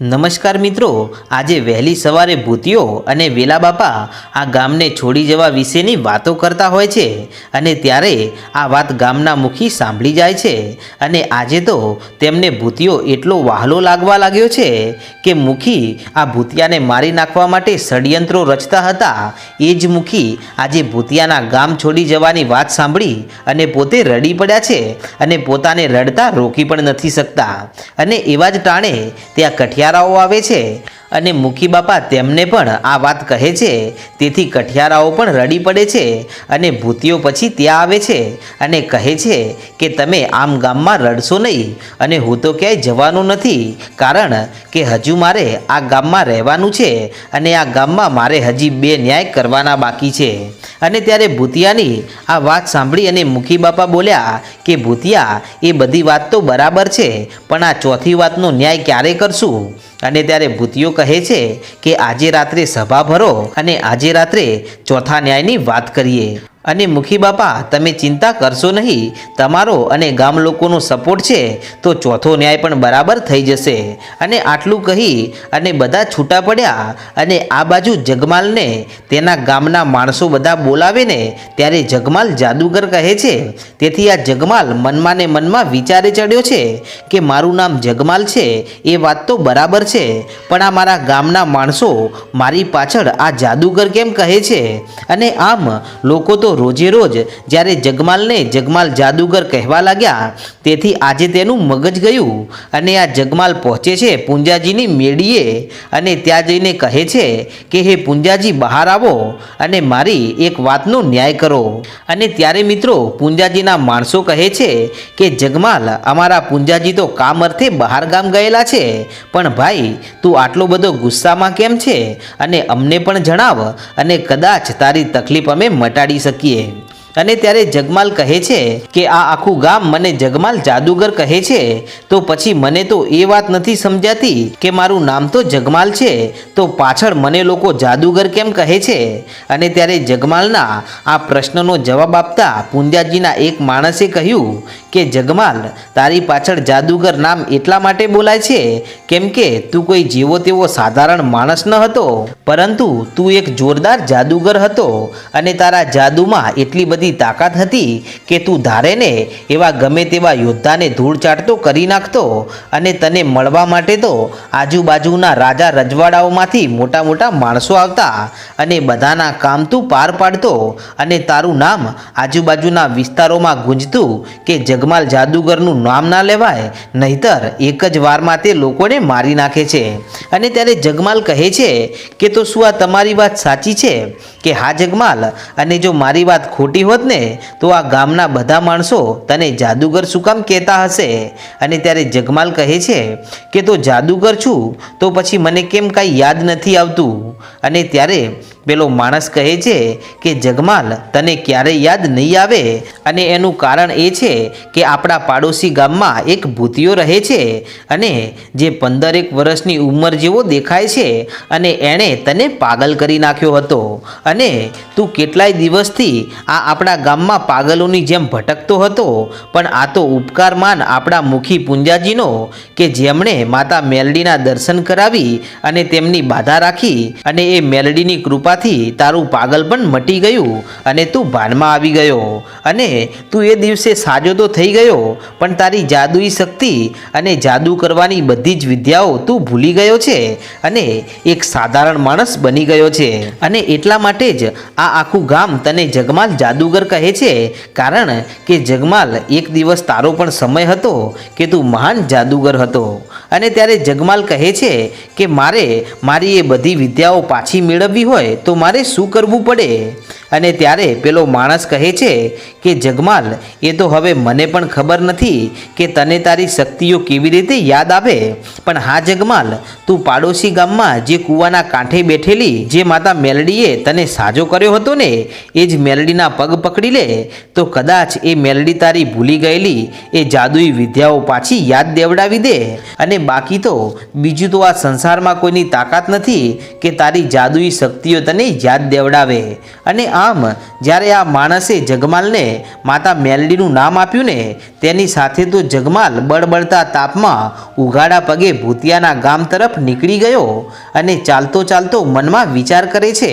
નમસ્કાર મિત્રો, આજે વહેલી સવારે ભૂતિયો અને વેલા બાપા આ ગામને છોડી જવા વિશેની વાતો કરતા હોય છે અને ત્યારે આ વાત ગામના મુખી સાંભળી જાય છે અને આજે તો તેમને ભૂતિયો એટલો વહાલો લાગવા લાગ્યો છે કે મુખી આ ભૂતિયાને મારી નાખવા માટે ષડયંત્રો રચતા હતા. એ જ મુખી આજે ભૂતિયાના ગામ છોડી જવાની વાત સાંભળી અને પોતે રડી પડ્યા છે અને પોતાને રડતા રોકી પણ નથી શકતા. અને એવા જ ટાણે ત્યાં કઠિયારાઓ આવે છે? અને મુખી બાપા તેમને પણ આ વાત કહે છે. તેથી કઠિયારાઓ પણ રડી પડે છે અને ભૂતિઓ પછી ત્યાં આવે છે અને કહે છે કે તમે આમ ગામમાં રડશો નહીં અને હું તો ક્યાંય જવાનું નથી. કારણ કે હજુ મારે આ ગામમાં રહેવાનું છે અને આ ગામમાં મારે હજી બે ન્યાય કરવાના બાકી છે. અને ત્યારે ભૂતિયાની આ વાત સાંભળી અને મુખી બાપા બોલ્યા કે ભૂતિયા, એ બધી વાત તો બરાબર છે, પણ આ ચોથી વાતનો ન્યાય ક્યારે કરશું? અને ત્યારે ભૂતિયો કહે છે કે આજે રાત્રે સભા ભરો અને આજે રાત્રે ચોથા ન્યાયની વાત કરીએ. અને મુખી બાપા, તમે ચિંતા કરશો નહીં. તમારો અને ગામ લોકોનો સપોર્ટ છે, તો ચોથો ન્યાય પણ બરાબર થઈ જશે. અને આટલું કહી અને બધા છૂટા પડ્યા અને આ બાજુ જગમાલને, તેના ગામના માણસો બધા બોલાવે ને ત્યારે જગમાલ જાદુગર કહે છે, તેથી આ જગમાલ મનમાં મનમાં વિચારે ચડ્યો છે કે મારું નામ જગમાલ છે, એ વાત તો બરાબર છે, પણ આ મારા ગામના માણસો મારી પાછળ આ જાદુગર કેમ કહે છે? અને આમ લોકો તો રોજે રોજ જ્યારે જગમાલને જગમાલ જાદુગર કહેવા લાગ્યા, તેથી આજે તેનું મગજ ગયું અને આ જગમાલ પહોંચે છે પુંજાજીની મેળીએ અને ત્યાં જઈને કહે છે કે, હે પુંજાજી, બહાર આવો અને મારી એક વાતનો ન્યાય કરો. અને ત્યારે મિત્રો પુંજાજીના માણસો કહે છે કે, જગમાલ, અમારા પુંજાજી તો કામ અર્થે બહાર ગામ ગયેલા છે, પણ ભાઈ, તું આટલો બધો ગુસ્સામાં કેમ છે? અને અમને પણ જણાવ અને કદાચ તારી તકલીફ અમે મટાડી શકીએ. किए અને ત્યારે જગમાલ કહે છે કે આ આખું ગામ મને જગમાલ જાદુગર કહે છે. તો પછી મને તો એ વાત નથી સમજાતી કે મારું નામ તો જગમાલ છે. તો પાછળ મને લોકો જાદુગર કેમ કહે છે? અને ત્યારે જગમાલના આ પ્રશ્નનો જવાબ આપતા પુંજાજીના એક માણસે કહ્યું કે, જગમાલ, તારી પાછળ જાદુગર નામ એટલા માટે બોલાય છે? કેમ કે તું કોઈ જેવો તેવો સાધારણ માણસ ન હતો. પરંતુ તું એક જોરદાર જાદુગર હતો અને તારા જાદુમાં એટલી બધી તાકાત હતી કે તું ધારે ને એવા ગમે તેવા યોદ્ધાને ધૂળ ચાટતો કરી નાખતો અને તને મળવા માટે તો આજુબાજુના રાજા રજવાડાઓમાંથી મોટા મોટા માણસો આવતા અને બધાના કામ તું પાર પાડતો અને તારું નામ આજુબાજુના વિસ્તારોમાં ગુંજતું કે જગમાલ જાદુગરનું નામ ના લેવાય, નહીતર એક જ વારમાં તે લોકોને મારી નાખે છે. અને ત્યારે જગમાલ કહે છે કે તો શું આ તમારી વાત સાચી છે? કે હા જગમાલ, અને જો મારી વાત ખોટી હોત ને તો આ ગામના બધા માણસો તને જાદુગર શું કામ કહેતા હશે? અને ત્યારે જગમાલ કહે છે કે, તો જાદુગર છું, તો પછી મને કેમ કાંઈ યાદ નથી આવતું? અને ત્યારે પેલો માણસ કહે છે કે, જગમાલ, તને ક્યારેય યાદ નહીં આવે? અને એનું કારણ એ છે કે આપણા પાડોશી ગામમાં એક ભૂતિયો રહે છે અને જે પંદરેક વર્ષની ઉંમર જેવો દેખાય છે અને એણે તને પાગલ કરી નાખ્યો હતો. અને તું કેટલાય દિવસથી આ આપણા ગામમાં પાગલોની જેમ ભટકતો હતો, પણ આ તો ઉપકાર માન આપણા મુખી પુંજાજીનો કે જેમણે માતા મેલડીના દર્શન કરાવી અને તેમની બાધા રાખી અને એ મેલડીની કૃપાથી તારું પાગલ પણ મટી ગયું અને તું ભાનમાં આવી ગયો. અને તું એ દિવસે સાજો તો થઈ ગયો, પણ તારી જાદુઈ શક્તિ અને જાદુ કરવાની બધી જ વિદ્યાઓ તું ભૂલી ગયો છે અને એક સાધારણ માણસ બની ગયો છે. અને એટલા માટે જ આ આખું ગામ તને જગમાલ જાદુગર કહે છે, કારણ કે જગમાલ એક દિવસ તારો પણ સમય હતો કે તું મહાન જાદુગર હતો. અને ત્યારે જગમાલ કહે છે કે મારે મારી એ બધી વિદ્યાઓ પાછી મેળવવી હોય તો મારે શું કરવું પડે? અને ત્યારે પેલો માણસ કહે છે કે, જગમાલ, એ તો હવે મને પણ ખબર નથી કે તને તારી શક્તિઓ કેવી રીતે યાદ આવે. પણ હા, જગમાલ, તું પાડોશી ગામમાં જે કૂવાના કાંઠે બેઠેલી, જે માતા મેલડીએ તને સાજો કર્યો હતો ને, એ જ મેલડીના પગ પકડી લે. તો કદાચ એ મેલડી તારી ભૂલી ગયેલી, એ જાદુઈ વિદ્યાઓ પાછી યાદ દેવડાવી દે. અને બાકી તો, બીજું તો આ સંસારમાં કોઈની તાકાત નથી કે તારી જાદુઈ શક્તિઓ તને યાદ દેવડાવે. અને આમ જ્યારે આ માણસે જગમાલને, માતા મેલડીનું નામ આપ્યું ને, તેની સાથે તો જગમાલ બળબળતા તાપમાં ઉઘાડા પગે ભૂતિયાના ગામ તરફ નીકળી ગયો અને ચાલતો ચાલતો મનમાં વિચાર કરે છે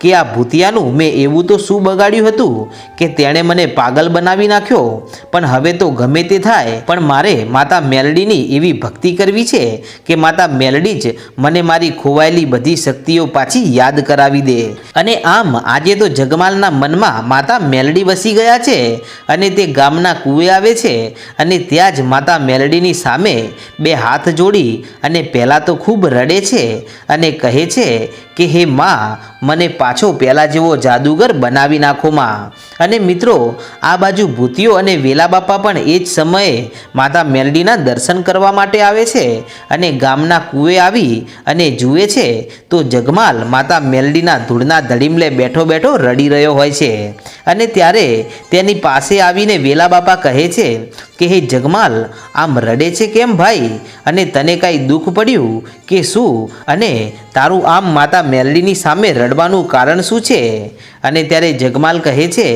કે આ ભૂતિયાનું મેં એવું તો શું બગાડ્યું હતું કે તેણે મને પાગલ બનાવી નાખ્યો. પણ હવે તો ગમે તે થાય, પણ મારે માતા મેલડીની એવી ભક્તિ કરવી છે કે માતા મેલડી જ મને મારી ખોવાયેલી બધી શક્તિઓ પાછી યાદ કરાવી દે. અને આમ આજે તો જગમાલના મનમાં માતા મેલડી વસી ગયા છે અને તે ગામના કૂવે આવે છે અને ત્યાં જ માતા મેલડીની સામે બે હાથ જોડી અને પહેલાં તો ખૂબ રડે છે અને કહે છે કે, હે માં, મને પાછો પહેલાં જેવો જાદુગર બનાવી નાખો માં. અને મિત્રો, આ બાજુ ભૂતિયો અને વેલા બાપા પણ એ જ સમયે માતા મેલડીના દર્શન કરવા માટે આવે છે અને ગામના કૂવે આવી અને જુએ છે, તો જગમાલ માતા મેલડીના ધૂળના ધડીમલે બેઠો બેઠો રડી રહ્યો હોય છે. અને ત્યારે તેની પાસે આવીને વેલા બાપા કહે છે કે, હે જગમાલ, આમ રડે છે કેમ ભાઈ? અને તને કાંઈ દુઃખ પડ્યું કે શું? અને તારું આમ માતા મેલડીની સામે રડવાનું કારણ શું છે? અને ત્યારે જગમાલ કહે છે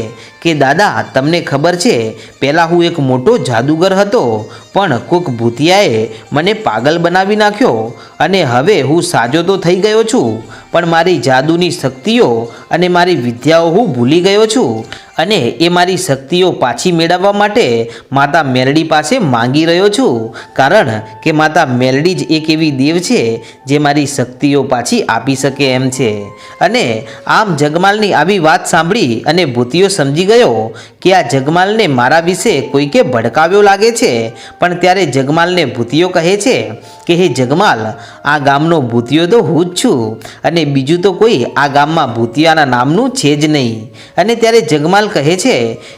કે, દાદા, તમને ખબર છે, પહેલાં હું એક મોટો જાદુગર હતો, પણ કોક ભૂતિયાએ મને પાગલ બનાવી નાખ્યો અને હવે હું સાજો તો થઈ ગયો છું, પણ મારી જાદુની શક્તિઓ અને મારી વિદ્યાઓ હું ભૂલી ગયો છું. અને એ મારી શક્તિઓ પાછી મેળવવા માટે માતા મેલડી પાસે માંગી રહ્યો છું. કારણ કે માતા મેલડી જ એક એવી દેવ છે જે મારી શક્તિઓ પાછી આપી શકે એમ છે. અને આમ જગમાલની આવી વાત સાંભળી અને ભૂતિયો સમજી ગયો કે આ જગમાલને મારા વિશે કોઈકે ભડકાવ્યો લાગે છે. પણ ત્યારે જગમાલને ભૂતિયો કહે છે કે, હે જગમાલ, આ ગામનો ભૂતિયો તો હું જ છું. અને બીજું તો કોઈ આ ગામમાં ભૂતિયાના નામનું છે જ નહીં. અને ત્યારે જગમાલ કહે છે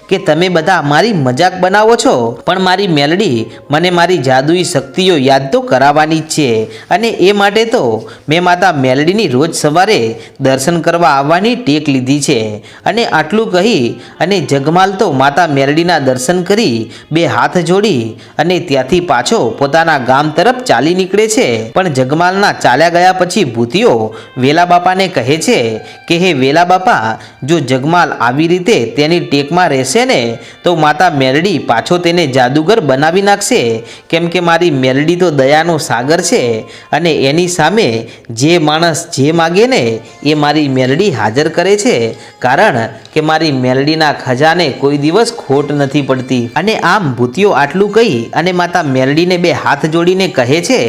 કે તમે બધા મારી મજાક બનાવો છો, પણ મારી મેલડી મને મારી જાદુઈ શક્તિઓ યાદ તો કરાવવાની જ છે. અને એ માટે તો મેં માતા મેલડીની રોજ સવારે દર્શન કરવા આવવાની ટેક લીધી છે. અને આટલું કહી અને જગમાલ તો માતા મેલડીના દર્શન કરી બે હાથ જોડી અને ત્યાંથી પાછો પોતાના ગામ તરફ ચાલી નીકળે છે. પણ જગમાલના ચાલ્યા ગયા પછી ભૂતિઓ વેલા બાપાને કહે છે કે, હે વેલા બાપા જો જગમાલ આવી રીતે તેની ટેકમાં રહેશે ને, તો માતા મેલડી પાછો તેને જાદુગર બનાવી નાખશે. કેમ કે મારી મેલડી તો દયાનો સાગર છે અને એની સામે જે માણસ જે માગે ને, એ મારી મેલડી હાજર કરે છે. કારણ કે મારી મેલડીના ખજાને કોઈ દિવસ ખોટ નથી પડતી. અને આમ ભૂતિયો આટલું કહી અને માતા મેલડીને બે હાથ જોડીને કહે છે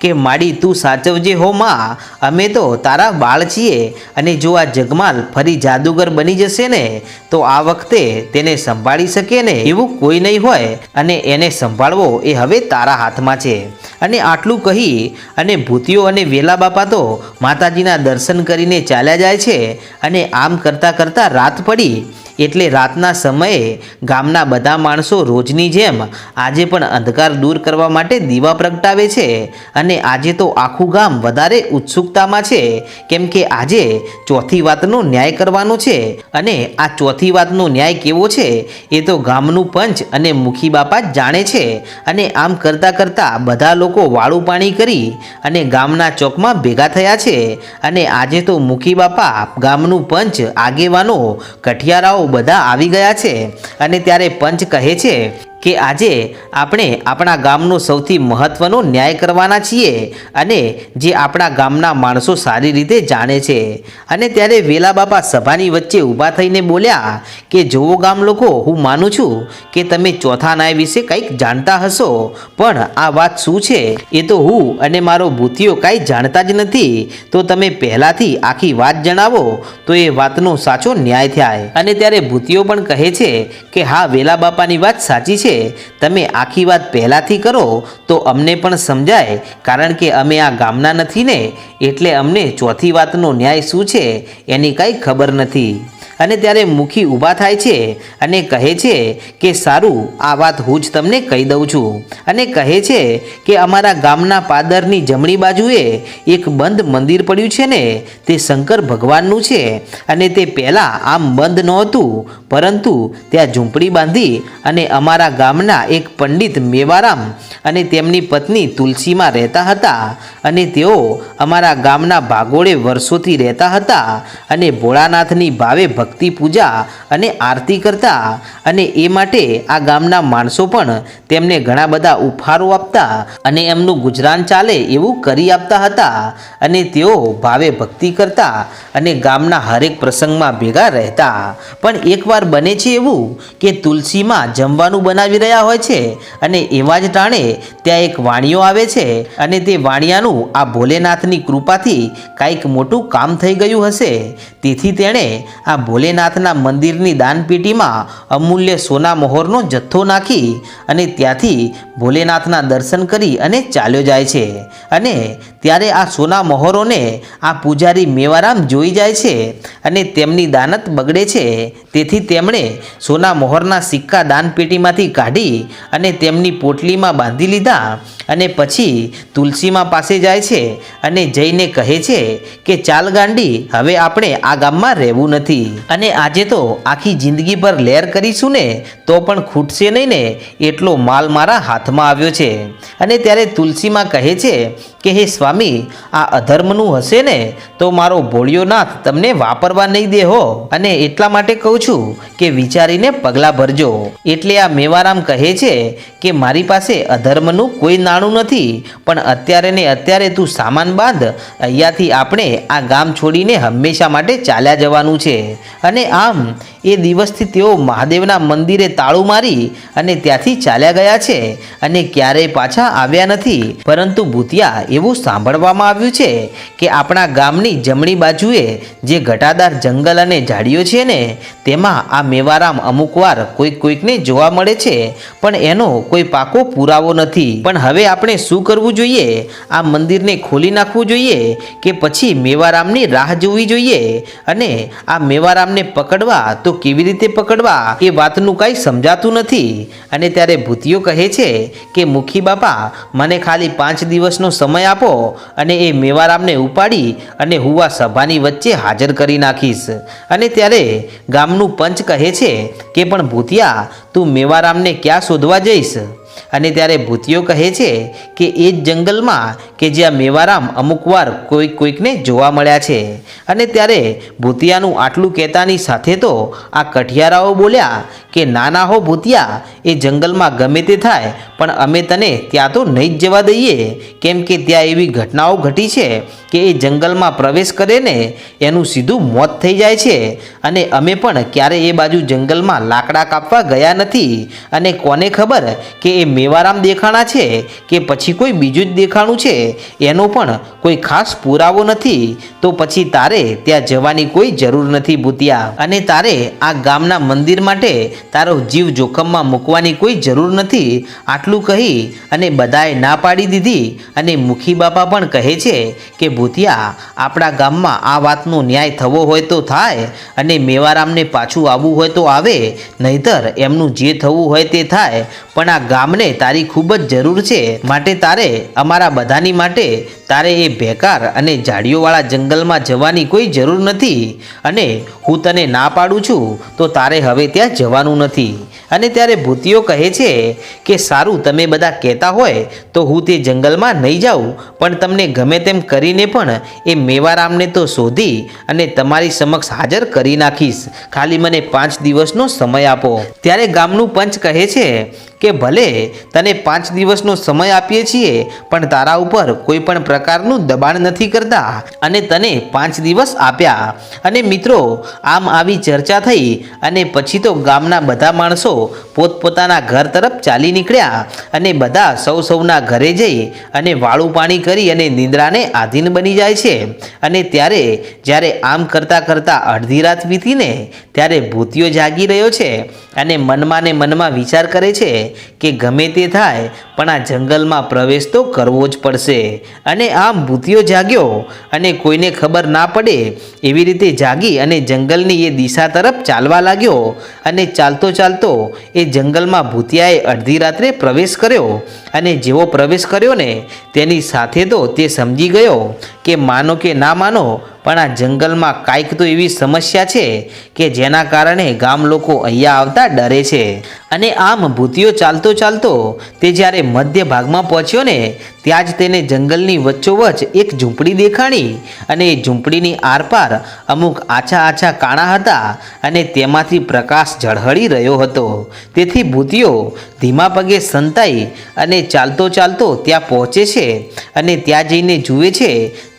કે, માડી, તું સાચવજે હો, માં. અમે તો તારા બાળ છીએ અને જો આ જગમાલ ફરી જાદુગર બની જશે ને, તો આ વખતે તેને સંભાળી શકે ને એવું કોઈ નહીં હોય અને એને સંભાળવો એ હવે તારા હાથમાં છે. અને આટલું કહી અને ભૂતિયો અને વેલા બાપા તો માતાજીના દર્શન કરીને ચાલ્યા જાય છે અને આમ કરતાં કરતાં રાત પડી. એટલે રાતના સમયે ગામના બધા માણસો રોજની જેમ આજે પણ અંધકાર દૂર કરવા માટે દીવા પ્રગટાવે છે. અને આજે તો આખું ગામ વધારે ઉત્સુકતામાં છે. કેમ કે આજે ચોથી વાતનો ન્યાય કરવાનો છે. અને આ ચોથી વાતનો ન્યાય કેવો છે એ તો ગામનું પંચ અને મુખી બાપા જ જાણે છે. અને આમ કરતાં કરતાં બધા લોકો વાળું પાણી કરી અને ગામના ચોકમાં ભેગા થયા છે. અને આજે તો મુખી બાપા ગામનું પંચ આગેવાનો, કઠિયારાઓ બધા આવી ગયા છે. અને ત્યારે પંચ કહે છે કે આજે આપણે આપણા ગામનું સૌથી મહત્ત્વનો ન્યાય કરવાના છીએ અને જે આપણા ગામના માણસો સારી રીતે જાણે છે. અને ત્યારે વેલા બાપા સભાની વચ્ચે ઊભા થઈને બોલ્યા કે જુઓ ગામ લોકો, હું માનું છું કે તમે ચોથા ન્યાય વિશે કંઈક જાણતા હશો, પણ આ વાત શું છે? એ તો હું અને મારો ભૂતિયો કાંઈ જાણતા જ નથી. તો તમે પહેલાંથી આખી વાત જણાવો, તો એ વાતનો સાચો ન્યાય થાય. અને ત્યારે ભૂતિયો પણ કહે છે કે, હા, વેલા બાપાની વાત સાચી છે. તમે આખી વાત પહેલાંથી કરો તો અમને પણ સમજાય, કારણ કે અમે આ ગામના નથી ને, એટલે અમને ચોથી વાતનો ન્યાય શું છે, એની કાંઈ ખબર નથી. અને ત્યારે મુખી ઊભા થાય છે અને કહે છે કે, સારું, આ વાત હું જ તમને કહી દઉં છું. અને કહે છે કે, અમારા ગામના પાદરની જમણી બાજુએ એક બંધ મંદિર પડ્યું છે ને, તે શંકર ભગવાનનું છે અને તે પહેલાં આમ બંધ નહોતું, પરંતુ ત્યાં ઝૂંપડી બાંધી અને અમારા ગામના એક પંડિત મેવારામ અને તેમની પત્ની તુલસીમાં રહેતા હતા અને તેઓ અમારા ગામના ભાગોળે વર્ષોથી રહેતા હતા અને ભોળાનાથની ભાવે ભક્તિ પૂજા અને આરતી કરતા અને એ માટે આ ગામના માણસો પણ તેમને ઘણા બધા ઉપહારો આપતા અને એમનું ગુજરાન ચાલે એવું કરી આપતા હતા. અને તેઓ ભાવે ભક્તિ કરતા અને ગામના હરેક પ્રસંગમાં ભેગા રહેતા. પણ એકવાર બને છે એવું કે તુલસીમાં જમવાનું બનાવી રહ્યા હોય છે અને એવા જ ટાણે ત્યાં એક વાણિયો આવે છે અને તે વાણિયાનું આ ભોલેનાથની કૃપાથી કાંઈક મોટું કામ થઈ ગયું હશે. તેથી તેણે આ ભોલેનાથના મંદિરની દાનપેટીમાં અમૂલ્ય સોના મહોરનો જથ્થો નાખી અને ત્યાંથી ભોલેનાથના દર્શન કરી અને ચાલ્યો જાય છે. અને ત્યારે આ સોના મહોરોને આ પૂજારી મેવારામ જોઈ જાય છે અને તેમની દાનત બગડે છે. તેથી તેમણે સોના મહોરના સિક્કા દાનપેટીમાંથી કાઢી અને તેમની પોટલીમાં બાંધી લીધા અને પછી તુલસીમાં પાસે જાય છે અને જઈને કહે છે કે, ચાલ ગાંડી, હવે આપણે આ ગામમાં રહેવું નથી. અને આજે તો આખી જિંદગી પર લેર કરીશું ને, તો પણ ખૂટશે નહીં ને, એટલો માલ મારા હાથમાં આવ્યો છે. અને ત્યારે તુલસીમાં કહે છે કે, હે સ્વામી, આ અધર્મનું હશે ને, તો મારો ભોળિયો નાથ તમને વાપરવા નહીં દે હો. અને એટલા માટે કહું છું કે, વિચારીને પગલાં ભરજો. એટલે આ મેવારામ કહે છે કે, મારી પાસે અધર્મનું કોઈ નાણું નથી, પણ અત્યારે ને અત્યારે તું સામાન બાંધ, અહીંયાથી આપણે આ ગામ છોડીને હંમેશા માટે ચાલ્યા જવાનું છે. અને આમ એ દિવસથી તેઓ મહાદેવના મંદિરે તાળું મારી અને ત્યાંથી ચાલ્યા ગયા છે અને ક્યારેય પાછા આવ્યા નથી. પરંતુ ભૂતિયા એવું સાંભળવામાં આવ્યું છે કે આપણા ગામની જમણી બાજુએ જે ઘટાદાર જંગલ અને ઝાડીઓ છે ને, તેમાં આ મેવારામ અમુક વાર કોઈક કોઈકને જોવા મળે છે, પણ એનો કોઈ પાકો પુરાવો નથી. પણ હવે આપણે શું કરવું જોઈએ? આ મંદિરને ખોલી નાખવું જોઈએ કે પછી મેવારામની રાહ જોવી જોઈએ? અને આ મેવારામને પકડવા તો કેવી રીતે પકડવા એ વાતનું કાંઈ સમજાતું નથી. અને ત્યારે ભૂતિયો કહે છે કે, મુખી બાપા, મને ખાલી પાંચ દિવસનો સમય આપો અને એ મેવારામને ઉપાડી અને હું આ સભાની વચ્ચે હાજર કરી નાખીશ. અને ત્યારે ગામનું પંચ કહે છે કે, પણ ભૂતિયા, તું મેવારામને ક્યાં શોધવા જઈશ? અને ત્યારે ભૂતિયો કહે છે કે, એ જ જંગલમાં કે જ્યાં મેવારામ અમુક વાર કોઈક કોઈકને જોવા મળ્યા છે. અને ત્યારે ભૂતિયાનું આટલું કહેતાની સાથે તો આ કઠિયારાઓ બોલ્યા કે ના ના હો ભૂતિયા, એ જંગલમાં ગમે તે થાય, પણ અમે તને ત્યાં તો નહીં જ જવા દઈએ. કેમ કે ત્યાં એવી ઘટનાઓ ઘટી છે કે એ જંગલમાં પ્રવેશ કરે ને એનું સીધું મોત થઈ જાય છે. અને અમે પણ ક્યારે એ બાજુ જંગલમાં લાકડા કાપવા ગયા નથી. અને કોને ખબર કે એ મેવારામ દેખાણા છે કે પછી કોઈ બીજું જ દેખાણું છે? એનો પણ કોઈ ખાસ પુરાવો નથી, તો પછી તારે ત્યાં જવાની કોઈ જરૂર નથી ભૂતિયા. અને તારે આ ગામના મંદિર માટે તારો જીવ જોખમમાં મૂકવાની કોઈ જરૂર નથી. આટલું કહી અને બધાએ ના પાડી દીધી. અને મુખી બાપા પણ કહે છે કે, ભૂતિયા, આપણા ગામમાં આ વાતનો ન્યાય થવો હોય તો થાય અને મેવારામને પાછું આવવું હોય તો આવે. નહીતર એમનું જે થવું હોય તે થાય. પણ આ ગામને તારી ખૂબ જ જરૂર છે. માટે તારે અમારા બધાની માટે તારે એ બેકાર અને ઝાડીઓવાળા જંગલમાં જવાની કોઈ જરૂર નથી. અને હું તને ના પાડું છું, તો તારે હવે ત્યાં જવાનું નથી. અને ત્યારે ભૂતિઓ કહે છે કે, સારું, તમે બધા કહેતા હોય, તો હું તે જંગલમાં નહીં જાઉં. પણ તમને ગમે તેમ કરીને પણ એ મેવારામને તો શોધી અને તમારી સમક્ષ હાજર કરી નાખીશ. ખાલી મને પાંચ દિવસનો સમય આપો. ત્યારે ગામનું પંચ કહે છે કે ભલે તને પાંચ દિવસનો સમય આપીએ છીએ, પણ તારા ઉપર કોઈ પણ પ્રકારનું દબાણ નથી કરતા અને તને પાંચ દિવસ આપ્યા. અને મિત્રો, આમ આવી ચર્ચા થઈ અને પછી તો ગામના બધા માણસો પોતપોતાના ઘર તરફ ચાલી નીકળ્યા અને બધા સૌ સૌના ઘરે જઈ અને વાળું પાણી કરી અને નિંદ્રાને આધીન બની જાય છે. અને ત્યારે, જ્યારે આમ કરતાં કરતાં અડધી રાત વીતીને, ત્યારે ભૂતિયો જાગી રહ્યો છે અને મનમાં ને મનમાં વિચાર કરે છે કે ગમે તે થાય, પણ આ જંગલમાં પ્રવેશ તો કરવો જ પડશે. અને આમ ભૂતિયો જાગ્યો અને કોઈને ખબર ના પડે, એવી રીતે જાગી અને જંગલની એ દિશા તરફ ચાલવા લાગ્યો. અને ચાલતો ચાલતો એ જંગલમાં ભૂતિયાએ અડધી રાત્રે પ્રવેશ કર્યો. અને જેવો પ્રવેશ કર્યો ને તેની સાથે તો તે સમજી ગયો કે માનો કે ના માનો પણ આ જંગલમાં કાંઈક તો એવી સમસ્યા છે કે જેના કારણે ગામ લોકો અહીંયા આવતા ડરે છે. અને આમ ભૂતિયો ચાલતો ચાલતો તે જ્યારે મધ્ય ભાગમાં પહોંચ્યો ને, ત્યાં જ તેને જંગલની વચ્ચોવચ્ચ એક ઝૂંપડી દેખાણી અને એ ઝૂંપડીની આરપાર અમુક આછા આછા કાણા હતા અને તેમાંથી પ્રકાશ ઝળહળી રહ્યો હતો. તેથી ભૂતિયો ધીમા પગે સંતાઈ અને ચાલતો ચાલતો ત્યાં પહોંચે છે અને ત્યાં જઈને જુએ છે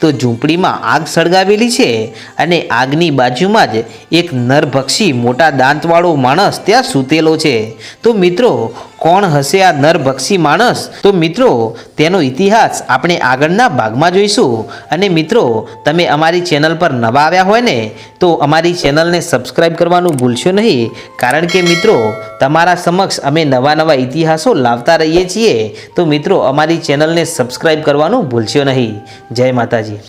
તો ઝૂંપડીમાં આગ સળગાવેલી છે અને આગની બાજુમાં જ એક નરભક્ષી મોટા દાંતવાળો માણસ ત્યાં સૂતેલો છે. તો મિત્રો કોણ હશે આ નરભક્ષી માણસ? તો મિત્રો, તેનો ઇતિહાસ આપણે આગળના ભાગમાં જોઈશું. અને મિત્રો, તમે અમારી ચેનલ પર નવા આવ્યા હોય ને, તો અમારી ચેનલને સબસ્ક્રાઈબ કરવાનું ભૂલશો નહીં. કારણ કે મિત્રો, તમારા સમક્ષ અમે નવા નવા ઇતિહાસો લાવતા રહીએ છીએ. તો મિત્રો, અમારી ચેનલને સબસ્ક્રાઈબ કરવાનું ભૂલશો નહીં. જય માતાજી.